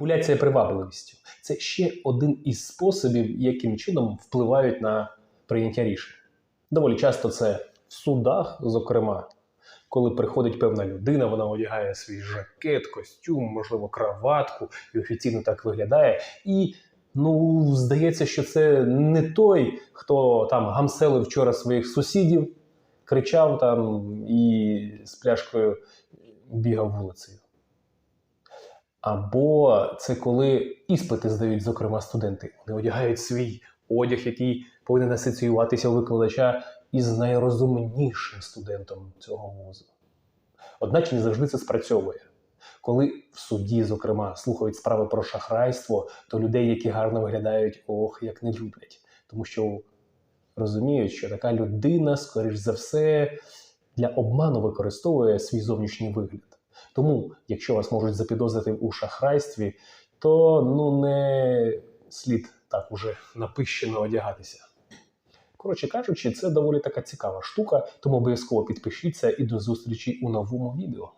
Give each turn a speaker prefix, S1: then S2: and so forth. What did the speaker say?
S1: Маніпуляція привабливістю це ще один із способів, яким чином впливають на прийняття рішень. Доволі часто це в судах, зокрема, коли приходить певна людина, вона одягає свій жакет, костюм, можливо, краватку і офіційно так виглядає. І ну, здається, що це не той, хто там гамселив вчора своїх сусідів, кричав там і з пляшкою бігав вулицею. Або це коли іспити здають, зокрема, студенти. Вони одягають свій одяг, який повинен асоціюватися у викладача із найрозумнішим студентом цього вузу. Одначе не завжди це спрацьовує. Коли в суді, зокрема, слухають справи про шахрайство, то людей, які гарно виглядають, ох, як не люблять. Тому що розуміють, що така людина, скоріш за все, для обману використовує свій зовнішній вигляд. Тому, якщо вас можуть запідозрити у шахрайстві, то ну не слід так уже напищено одягатися. Коротше кажучи, це доволі така цікава штука, тому обов'язково підпишіться і до зустрічі у новому відео.